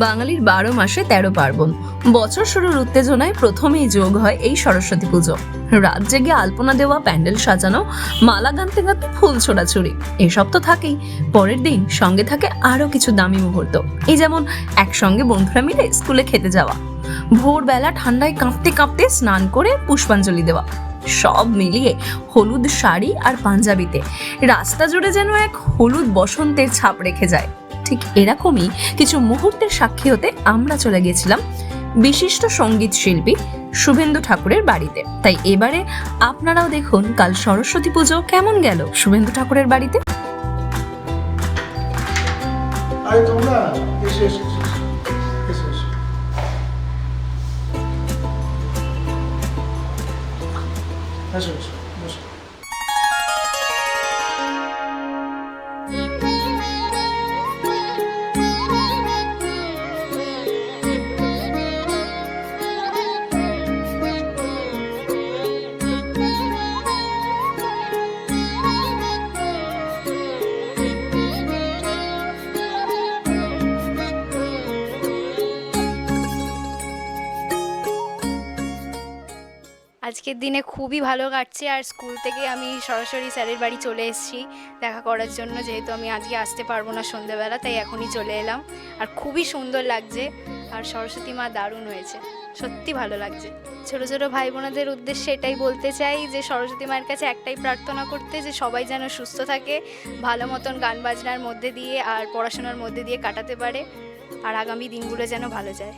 বাঙালির বারো মাসে তেরো পার্বণ। বছর শুরুর উত্তেজনায় প্রথমেই যোগ হয় এই সরস্বতী পুজো। রাত জেগে আলপনা দেওয়া, প্যান্ডেল সাজানো, মালা গানতে গানতে ফুল ছোড়াছুড়ি, এসব তো থাকেই। পরের দিন সঙ্গে থাকে আরও কিছু দামি মুহূর্ত। এই যেমন একসঙ্গে বন্ধুরা মিলে স্কুলে খেতে যাওয়া, ভোরবেলা ঠান্ডায় কাঁপতে কাঁপতে স্নান করে পুষ্পাঞ্জলি দেওয়া, সব মিলিয়ে হলুদ শাড়ি আর পাঞ্জাবিতে। রাস্তা জুড়ে যেন এক হলুদ বসন্তের ছাপ রেখে যায়। ঠিক এরকমই কিছু মুহূর্তের সাক্ষী হতে আমরা চলে গেছিলাম বিশিষ্ট সংগীত শিল্পী শুভেন্দু ঠাকুরের বাড়িতে। তাই এবারে আপনারাও দেখুন কাল সরস্বতী পুজো কেমন গেল শুভেন্দু ঠাকুরের বাড়িতে? আরে আজকের দিনে খুবই ভালো কাটছে আর স্কুল থেকে আমি সরাসরি স্যারের বাড়ি চলে এসেছি দেখা করার জন্য, যেহেতু আমি আজকে আসতে পারব না সন্ধেবেলা, তাই এখনই চলে এলাম। আর খুবই সুন্দর লাগছে আর সরস্বতী মা দারুণ হয়েছে, সত্যি ভালো লাগছে। ছোটো ছোটো ভাই বোনেদের উদ্দেশ্যে এটাই বলতে চাই যে, সরস্বতী মায়ের কাছে একটাই প্রার্থনা করতে যে, সবাই যেন সুস্থ থাকে, ভালো মতন গান বাজনার মধ্যে দিয়ে আর পড়াশোনার মধ্যে দিয়ে কাটাতে পারে আর আগামী দিনগুলো যেন ভালো যায়।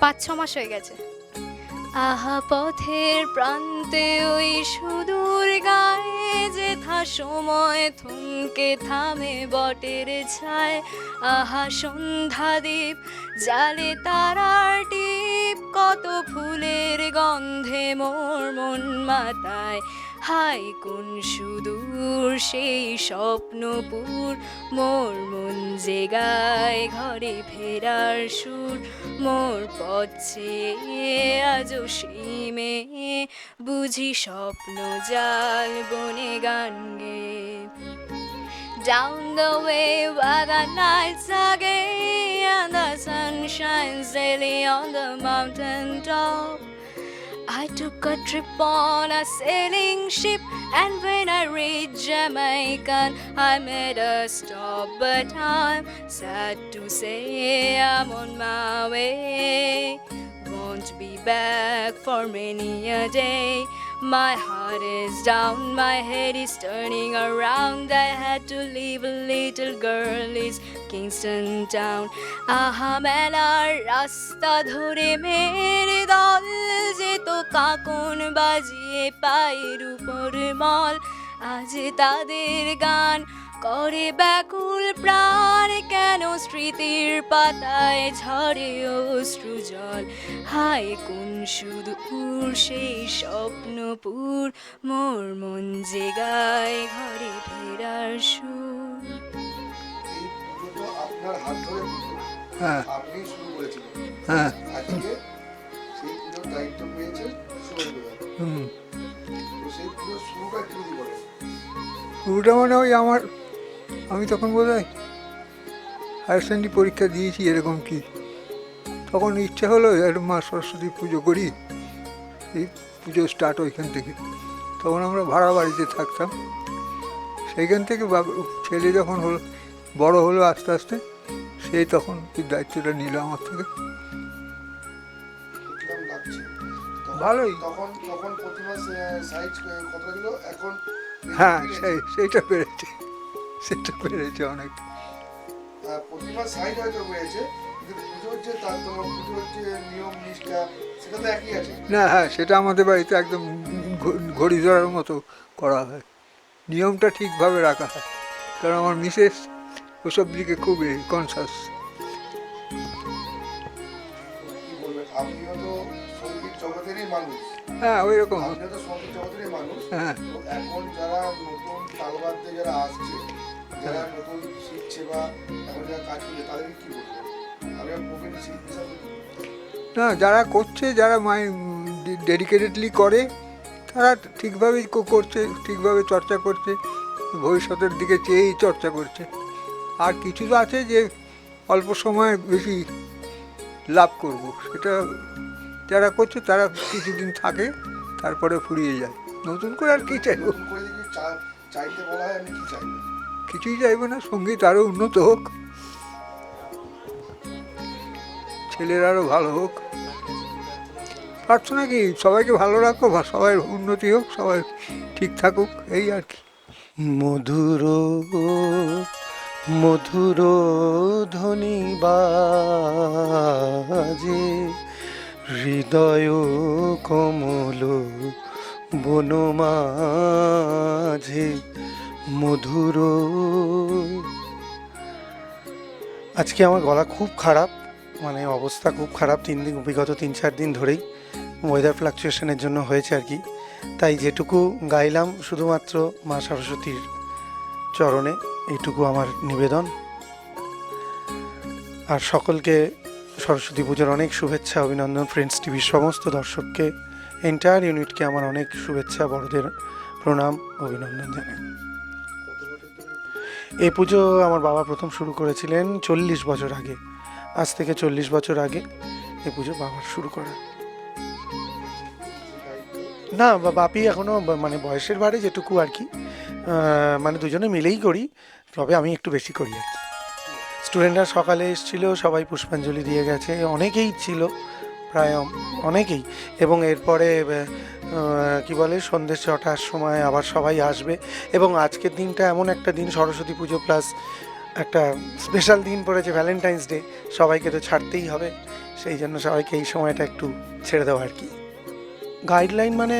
পাঁচ, ছ মাস হয়ে গেছে। আহা পথের প্রান্তে ওই সুদূর গায়ে যেথা সময় থমকে থামে বটের ছায়। আহা সন্ধ্যা দ্বীপ জালে তারার টিপ, কত ফুলের গন্ধে মোর মন মাতায়। হাই কোন সুদূর সেই স্বপ্নপুর মোর মন জেগায় ঘরে ফেরার সুর মোর পথ আজও সেই মেয়ে বুঝি স্বপ্ন জাল বনে গান গে Down the way where the nights are gay and the sun shines daily on the mountain top. I took a trip on a sailing ship, and when I reached Jamaica, I made a stop. But I'm sad to say I'm on my way. Won't be back for many a day. My heart is down, my head is turning around. I had to leave a little girl is Kingston town. আহা মেলার রাস্তা ধরে মেরে দল যেত কাকন বাজিয়ে পায়ের উপর মল আজ তাদের গান করে ব্যাকুল প্রাণ কেন স্মৃতির পাতায় ঝরে অশ্রু জল হায় কোন সুদূর সেই স্বপ্নপুর, মোর মন যে গায় ঘরে ফেরার সুর। হ্যাঁ। হ্যাঁ। হুম। মানে ওই আমার, আমি তখন বোধ হয় হায়ার সেকেন্ডারি পরীক্ষা দিয়েছি এরকম কি। তখন ইচ্ছা হলো একটু মা সরস্বতী পুজো করি। পুজো স্টার্ট ওইখান থেকে। তখন আমরা ভাড়া বাড়িতে থাকতাম। সেইখান থেকে ছেলে যখন হলো বড় হলো আস্তে আস্তে সেই তখন দায়িত্বটা নিল আমার থেকে। ভালোই। তখন তখন প্রতিমা সাইজ কত ছিল? এখন হ্যাঁ সেই সেইটা পেরেছে সেটা পেরেছে অনেক। প্রতিমা সাইজ হয়তো হয়েছে নিয়ম নিষ্ঠা সেটা তো একই আছে। না হ্যাঁ সেটা আমাদের বাড়িতে একদম ঘড়ি ধরার মতো করা হয়। নিয়মটা ঠিকভাবে রাখা হয়। কারণ আমার মিসেস ওসব দিকে খুব কনসাস হ্যাঁ ওই রকম হ্যাঁ। এখন যারা নতুন তালবাদ্যে যারা আসছে যারা নতুন শিখছে বা এখন যারা কাজ করছে তাদেরকে কি বলবেন? না যারা করছে যারা মাই ডেডিকেটেডলি করে তারা ঠিকভাবেই করছে ঠিকভাবে চর্চা করছে ভবিষ্যতের দিকে চেয়েই চর্চা করছে। আর কিছু তো আছে যে অল্প সময়ে বেশি লাভ করব। সেটা যারা করছে তারা কিছুদিন থাকে তারপরে ফুরিয়ে যায়। নতুন করে আর কী চাইব? কিছুই চাইব না সংগীত আরও উন্নত হোক। ছেলের আরও ভালো হোক। প্রার্থনা কি, সবাইকে ভালো রাখো সবাই উন্নতি হোক, সবাই ঠিক থাকুক, এই আর কি। মধুর মধুর ধ্বনি বাজে, হৃদয় কমল বনমাঝে মধুর, আজকে আমার গলা খুব খারাপ। মানে অবস্থা খুব খারাপ, তিন দিন, বিগত তিন, চার দিন ধরেই ওয়েদার ফ্লাকচুয়েশনের জন্য হয়েছে আর কি। তাই যেটুকু গাইলাম শুধুমাত্র মা সরস্বতীর চরণে, এইটুকু আমার নিবেদন। আর সকলকে সরস্বতী পুজোর অনেক শুভেচ্ছা, অভিনন্দন ফ্রেন্ডস টিভির সমস্ত দর্শককে এন্টায়ার ইউনিটকে আমার অনেক শুভেচ্ছা, বড়দের প্রণাম, অভিনন্দন জানাই। এই পুজো আমার বাবা প্রথম শুরু করেছিলেন চল্লিশ বছর আগে। আজ থেকে চল্লিশ বছর আগে এই পুজো বাবার শুরু করা। না বাপি এখনও ব- মানে বয়সের ভারে যেটুকু আর কি মানে দুজনে মিলেই করি, তবে আমি একটু বেশি করি আর কি। স্টুডেন্টরা সকালে এসেছিল, সবাই পুষ্পাঞ্জলি দিয়ে গেছে, অনেকেই ছিল, প্রায় অনেকেই। এবং এরপরে কি বলে, সন্ধ্যে ছটার সময় আবার সবাই আসবে। এবং আজকের দিনটা এমন একটা দিন, সরস্বতী পুজো প্লাস একটা স্পেশাল দিন পড়েছে ভ্যালেন্টাইন্স ডে সবাইকে তো ছাড়তেই হবে, সেই জন্য সবাইকে এই সময়টা একটু ছেড়ে দেওয়া আর কি। গাইডলাইন মানে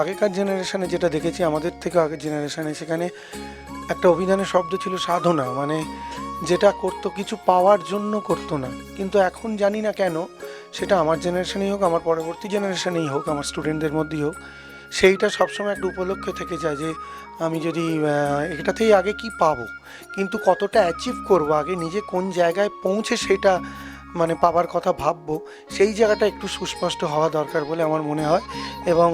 আগেকার জেনারেশনে যেটা দেখেছি, আমাদের থেকে আগের জেনারেশনে সেখানে একটা অভিধানের শব্দ ছিল সাধনা মানে যেটা করতো কিছু পাওয়ার জন্য করতো না। কিন্তু এখন জানি না কেন, সেটা আমার জেনারেশনেই হোক, আমার পরবর্তী জেনারেশনেই হোক, আমার স্টুডেন্টদের মধ্যেই হোক সেইটা সবসময় একটা উপলক্ষ থেকে যায় যে আমি যদি এটাতেই আগে কি পাবো? কিন্তু কতটা অ্যাচিভ করব? আগে নিজে কোন জায়গায় পৌঁছে সেটা মানে পাবার কথা ভাববো, সেই জায়গাটা একটু সুস্পষ্ট হওয়া দরকার বলে আমার মনে হয়। এবং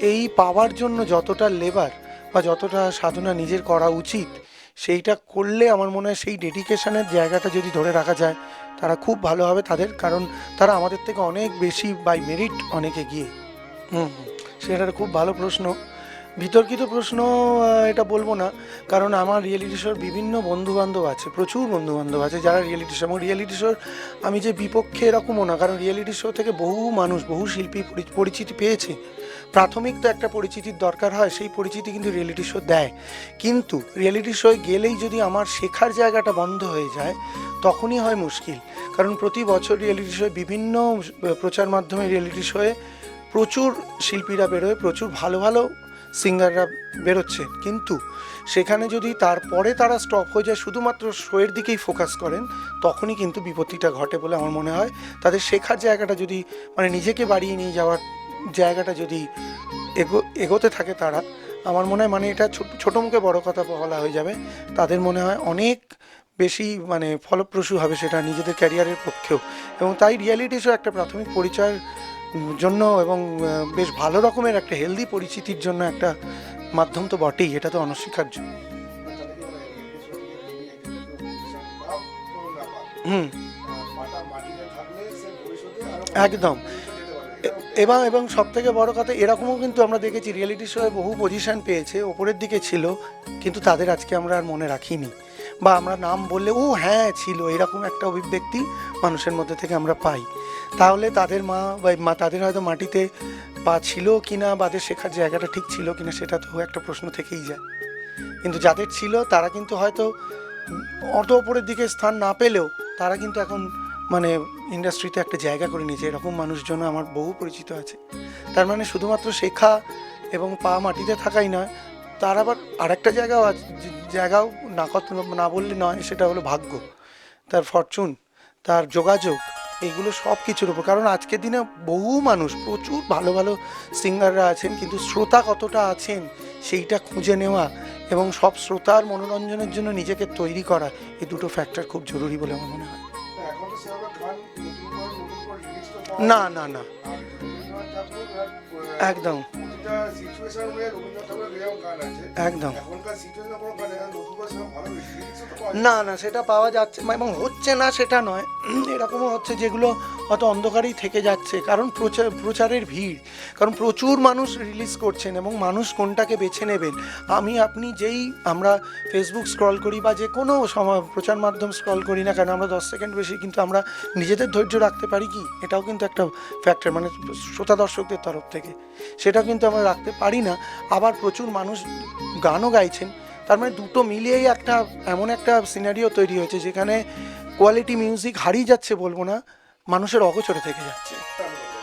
এই পাওয়ার জন্য যতটা লেবার বা যতটা সাধনা নিজের করা উচিত, সেইটা করলে আমার মনে হয় সেই ডেডিকেশনের জায়গাটা যদি ধরে রাখা যায়, তারা খুব ভালো হবে তাদের। কারণ তারা আমাদের থেকে অনেক বেশি বাই মেরিট অনেকে গিয়ে হুম হুম। সেটা খুব ভালো প্রশ্ন। বিতর্কিত প্রশ্ন এটা বলব না। কারণ আমার রিয়েলিটি শোর বিভিন্ন বন্ধু বান্ধব আছে, প্রচুর বন্ধু বান্ধব আছে যারা রিয়েলিটি শো এবং রিয়েলিটি শোর আমি যে বিপক্ষে এরকমও না, কারণ রিয়েলিটি শো থেকে বহু মানুষ, বহু শিল্পী পরিচিতি পেয়েছে। প্রাথমিক তো একটা পরিচিতির দরকার হয়, সেই পরিচিতি কিন্তু রিয়েলিটি শো দেয়। কিন্তু রিয়েলিটি শোয় গেলেই যদি আমার শেখার জায়গাটা বন্ধ হয়ে যায়, তখনই হয় মুশকিল। কারণ প্রতি বছর রিয়েলিটি শোয়ে বিভিন্ন প্রচার মাধ্যমে রিয়েলিটি শোয়ে প্রচুর শিল্পীরা বেরোয় প্রচুর ভালো ভালো সিঙ্গাররা বেরোচ্ছে। কিন্তু সেখানে যদি তারপরে তারা স্টপ হয়ে যায় শুধুমাত্র শোয়ের দিকেই ফোকাস করেন তখনই কিন্তু বিপত্তিটা ঘটে বলে আমার মনে হয়। তাদের শেখার জায়গাটা যদি মানে নিজেকে বাড়িয়ে নিয়ে যাওয়ার জায়গাটা যদি এগো এগোতে থাকে তারা আমার মনে হয় মানে এটা ছোট- ছোট মুখে বড় কথা বলা হয়ে যাবে। তাদের মনে হয় অনেক বেশি মানে ফলপ্রসূ হবে সেটা নিজেদের ক্যারিয়ারের পক্ষেও। এবং তাই রিয়ালিটি শো একটা প্রাথমিক পরিচয়ের উম, জন্য এবং বেশ ভালো রকমের একটা হেলদি পরিচিতির জন্য একটা মাধ্যম তো বটেই, এটা তো অনস্বীকার্য। হুম। একদম। এবং এবং সব থেকে বড় কথা, এরকমও কিন্তু আমরা দেখেছি রিয়েলিটি শোয়ে বহু পজিশন পেয়েছে, ওপরের দিকে ছিল, কিন্তু তাদের আজকে আমরা আর মনে রাখিনি। বা আমরা নাম বললে, ও হ্যাঁ ছিল। এরকম একটা অভিব্যক্তি মানুষের মধ্যে থেকে আমরা পাই। তাহলে তাদের মা, বা মা, তাদের হয়তো মাটিতে পা ছিল কিনা, বা তাদের শেখার জায়গাটা ঠিক ছিল কিনা, সেটা তো একটা প্রশ্ন থেকেই যায়। কিন্তু যাদের ছিল, তারা কিন্তু হয়তো অত ওপরের দিকে স্থান না পেলেও তারা কিন্তু এখন মানে ইন্ডাস্ট্রিতে একটা জায়গা করে নিয়েছে। এরকম মানুষজন আমার বহু পরিচিত আছে। তার মানে শুধুমাত্র শেখা এবং পা মাটিতে থাকাই নয়, তার আবার আরেকটা জায়গাও আছে জায়গাও না কত না বললে নয় সেটা হলো ভাগ্য তার ফরচুন তার যোগাযোগ এগুলো সব কিছুর উপর। কারণ আজকের দিনে বহু মানুষ প্রচুর ভালো ভালো সিঙ্গাররা আছেন কিন্তু শ্রোতা কতটা আছেন সেইটা খুঁজে নেওয়া এবং সব শ্রোতার মনোরঞ্জনের জন্য নিজেকে তৈরি করা এই দুটো ফ্যাক্টর খুব জরুরি বলে আমার মনে হয়। না, না না। একদম। প্রতিমা সিচুয়েশন অনুযায়ী রবীন্দ্রনাথ ঠাকুরের যেরকম গান আছে। একদম। এখনকার সিচুয়েশন কোনো গান এখন নতুন করে সেরকম ভালো লিরিক্সও তো পাওয়া যায়। না না সেটা পাওয়া যাচ্ছে এবং হচ্ছে না সেটা নয়। এরকমও হচ্ছে যেগুলো হয়তো অন্ধকারেই থেকে যাচ্ছে, কারণ প্রচার প্রচারের ভিড়, কারণ প্রচুর মানুষ রিলিজ করছেন এবং মানুষ কোনটাকে বেছে নেবেন। আমি, আপনি যেই আমরা ফেসবুক স্ক্রল করি বা যে কোনো সময় প্রচার মাধ্যম স্ক্রল করি না কেন, আমরা দশ সেকেন্ড বেশি কিন্তু আমরা নিজেদের ধৈর্য রাখতে পারি কি? এটাও কিন্তু একটা ফ্যাক্টর মানে শ্রোতা দর্শকদের তরফ থেকে। সেটাও কিন্তু আমরা রাখতে পারি না। আবার প্রচুর মানুষ গানও গাইছেন। তার মানে দুটো মিলিয়েই একটা, এমন একটা সিনারিও তৈরি হয়েছে যেখানে কোয়ালিটি মিউজিক হারিয়ে যাচ্ছে বলব না। মানুষের অগোচরে থেকে যাচ্ছে।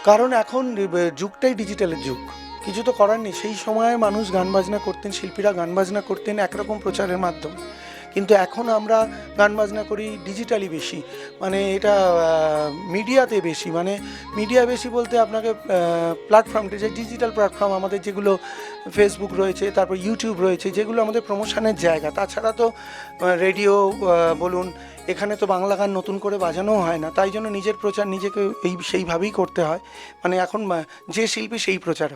কারণ এখন যুগটাই ডিজিটালের যুগ। কিছু তো করার নেই। সেই সময়ে মানুষ গান বাজনা করতেন, শিল্পীরা গান বাজনা করতেন একরকম প্রচারের মাধ্যমে। কিন্তু এখন আমরা গান বাজনা করি ডিজিটালি বেশি। মানে এটা মিডিয়াতে বেশি। মানে মিডিয়া বেশি বলতে আপনাকে প্ল্যাটফর্মটা যে ডিজিটাল প্ল্যাটফর্ম আমাদের যেগুলো ফেসবুক রয়েছে, তারপর ইউটিউব রয়েছে, যেগুলো আমাদের প্রমোশনের জায়গা। তাছাড়া তো রেডিও বলুন, এখানে তো বাংলা গান নতুন করে বাজানো হয় না। তাই জন্য নিজের প্রচার নিজেকে এই, সেইভাবেই করতে হয়। মানে এখন যে শিল্পী সেই প্রচার